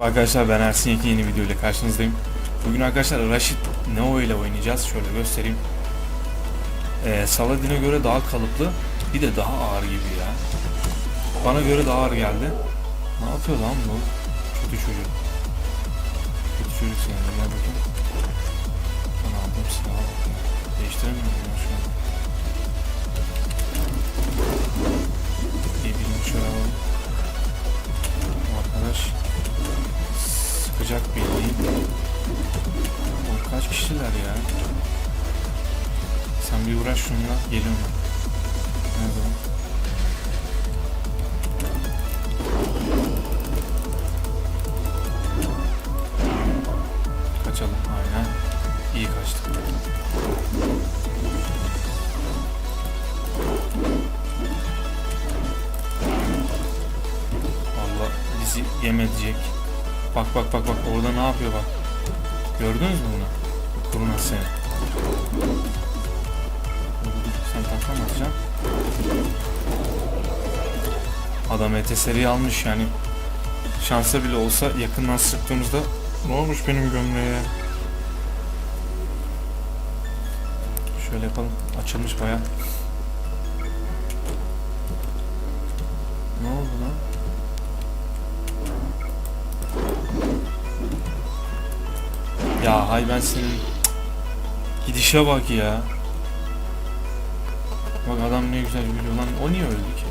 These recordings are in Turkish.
Arkadaşlar ben Ersin Yekin yeni video ile karşınızdayım. Bugün arkadaşlar Rashid Neo ile oynayacağız. Şöyle göstereyim. Ee, Saladin'e göre daha kalıplı. Bir de daha ağır gibi ya. Bana göre daha ağır geldi. Ne yapıyor lan bu? Kötü çocuk. Kötü çocuk seni. Gel bakayım. Ben aldım silahı. Değiştiremiyorum şu an. İyi birini şöyle alalım. Arkadaş sıkacak bildiğin. Oğlum kaç kişiler ya? Sen bir uğraş şununla geliyorum ben. Nerede o? Kaçalım aynen. İyi kaçtık. Valla bizi yem edecek. Bak bak bak bak orada ne yapıyor bak. Gördünüz mü bunu? Kuruna seni. Sen takla mı atacaksın? Adam ETSR'yi almış yani. Şansa bile olsa yakından sıktığımızda ne olmuş benim gömleğe? Şöyle yapalım. Açılmış baya. Ne oldu lan? Ya hay ben senin gidişe bak ya. Bak adam ne güzel gülüyor lan. O niye öldü ki?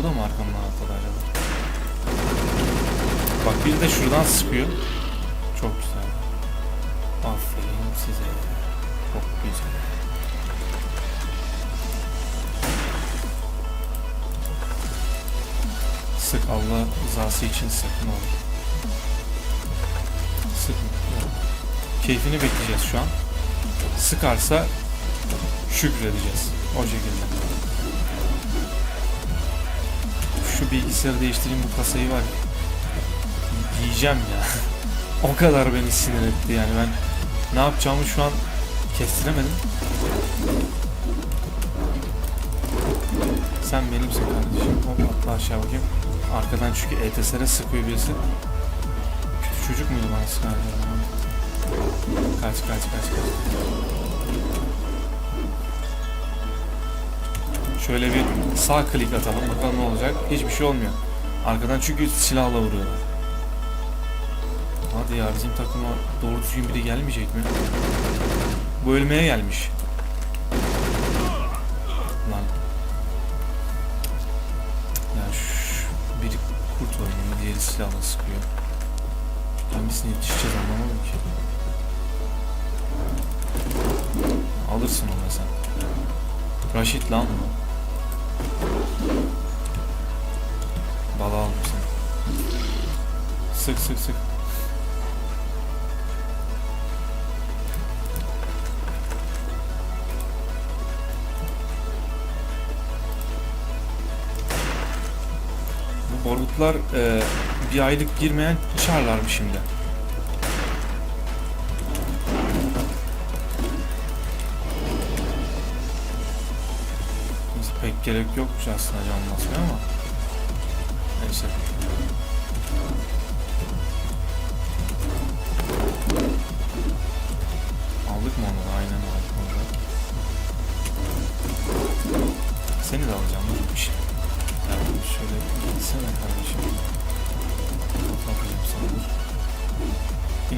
O da mı arkamdan atladı acaba? Bak bir de şuradan sıkıyor. Çok güzel. Aferin size. Çok güzel. Sık Allah rızası için sık ne olur. Sık. Keyfini bekleyeceğiz şu an. Sıkarsa şükredeceğiz. O şekilde. Şu bilgisayarı değiştireyim bu kasayı var. ya, Yiyeceğim ya. o kadar beni sinir etti yani ben ne yapacağımı şu an kestiremedim. Sen benimsin kardeşim. Hop atla aşağı bakayım. Arkadan çünkü ETSR'e sıkıyor birisi. Kötü çocuk muydu bana acaba? Kaç kaç kaç kaç. Şöyle bir sağ klik atalım bakalım ne olacak. Hiçbir şey olmuyor. Arkadan çünkü silahla vuruyorlar. Hadi ya bizim takıma doğru düzgün biri gelmeyecek mi? Bu ölmeye gelmiş. Silahla sıkıyor. Hangisine yetişeceğiz anlamadım ki. Alırsın onu sen. Raşit lan mı? Bala aldım seni. Sık sık sık. Bu barutlar e, bir aylık girmeyen çarlar mı şimdi? Neyse, pek gerek yokmuş aslında can basmaya ama neyse.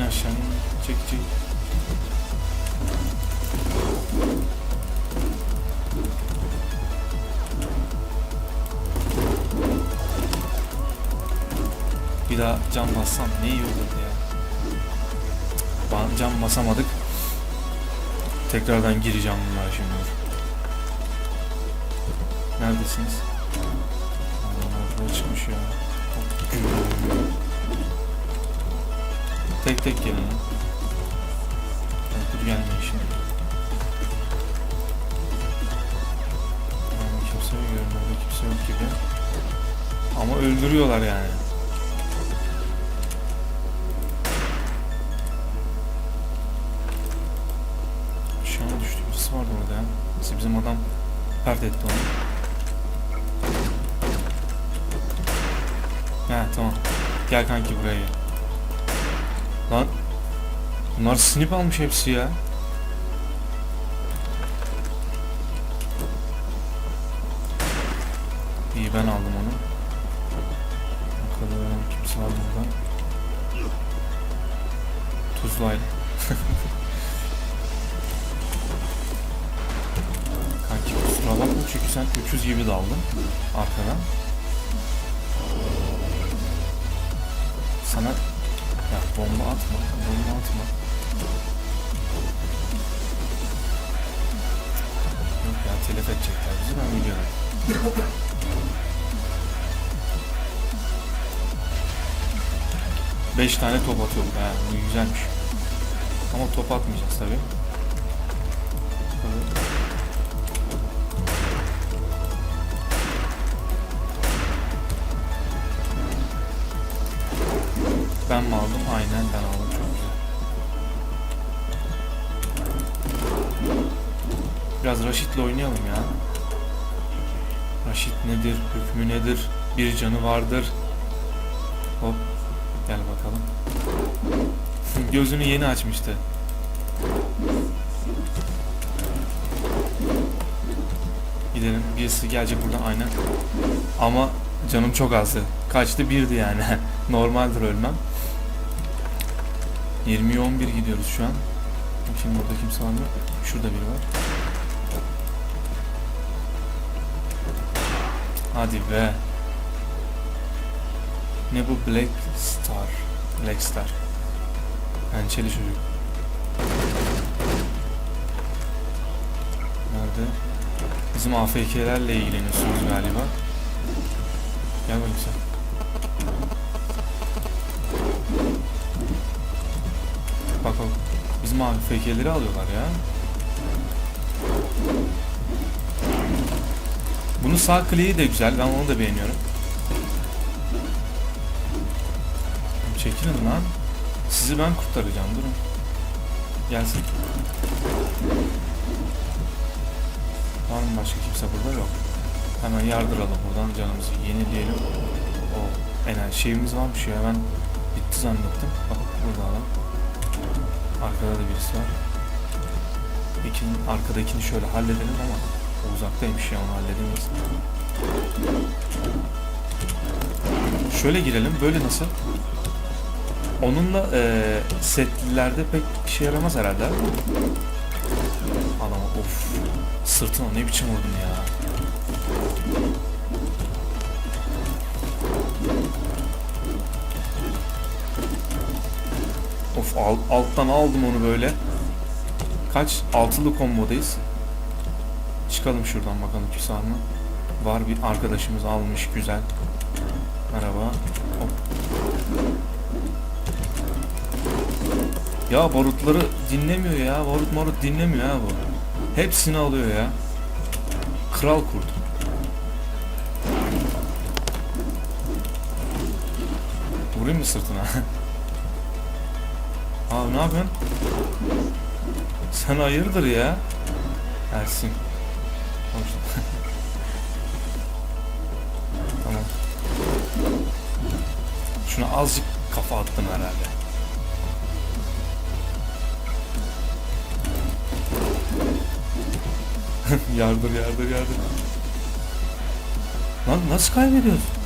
İn aşağı. Çek çek. Bir daha cam bassam ne iyi olurdu ya. Cam basamadık. Tekrardan gireceğim bunlara şimdi. Neredesiniz? Adam orada çıkmış ya. Tek tek gelin. dur gelmeyin şimdi. Yani kimse yok görünmüyor. Kimse yok gibi. Ama öldürüyorlar yani. Aşağı düştü birisi vardı orada ya. Neyse bizim adam pert etti onu. He tamam. Gel kanki buraya gel. Lan bunlar snip almış hepsi ya. İyi ben aldım onu. Bakalım kimse var burada. Tuzlayla. Kanki kusura bakma çünkü sen öküz gibi daldın arkadan. Sana ya bomba atma, bomba atma. Yok ya telef edecekler bizi ben biliyorum. Beş tane top atıyorduk ha, bu güzelmiş. Ama top atmayacağız tabi. Ben mi aldım? Aynen ben aldım çok güzel. Biraz Raşit'le oynayalım ya. Raşit nedir? Hükmü nedir? Bir canı vardır. Hop. Gel bakalım. Gözünü yeni açmıştı. Gidelim. Birisi gelecek buradan aynen. Ama canım çok azdı. Kaçtı birdi yani. Normaldir ölmem. 20'ye 11 gidiyoruz şu an. Bakayım burada kimse var mı? Şurada biri var. Hadi be. Ne bu Black Star? Black Star. Pençeli çocuk. Nerede? Bizim AFK'lerle ilgileniyorsunuz galiba. Gel bakayım sen. Bak bak. Bizim AFK'leri alıyorlar ya. Bunun sağ kliği de güzel. Ben onu da beğeniyorum. Çekilin lan. Sizi ben kurtaracağım. Durun. Gelsin. Var mı başka kimse burada? Yok. Hemen yardıralım buradan canımızı yenileyelim. O enerji şeyimiz varmış ya ben bitti zannettim. Bak burada adam. Arkada da birisi var. İkinin, arkadakini şöyle halledelim ama o uzaktaymış ya onu halledemeyiz. Şöyle girelim. Böyle nasıl? Onunla eee setlilerde pek işe yaramaz herhalde. Adama of. Sırtına ne biçim vurdun ya. Al- alttan aldım onu böyle. Kaç? Altılı kombodayız. Çıkalım şuradan bakalım kimse var mı? Var bir arkadaşımız almış güzel. Merhaba. Hop. Ya barutları dinlemiyor ya. Barut marut dinlemiyor ha bu. Hepsini alıyor ya. Kral kurt. Vurayım mı sırtına? Abi ne yapıyorsun? Sen hayırdır ya? Ersin. Tamam. Şuna azıcık kafa attım herhalde. yardır yardır yardır. Lan nasıl kaybediyoruz?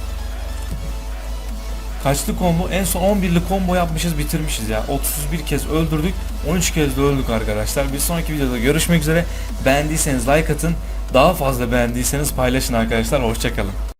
Kaçlı combo? En son 11'li combo yapmışız bitirmişiz ya. 31 kez öldürdük. 13 kez de öldük arkadaşlar. Bir sonraki videoda görüşmek üzere. Beğendiyseniz like atın. Daha fazla beğendiyseniz paylaşın arkadaşlar. Hoşçakalın.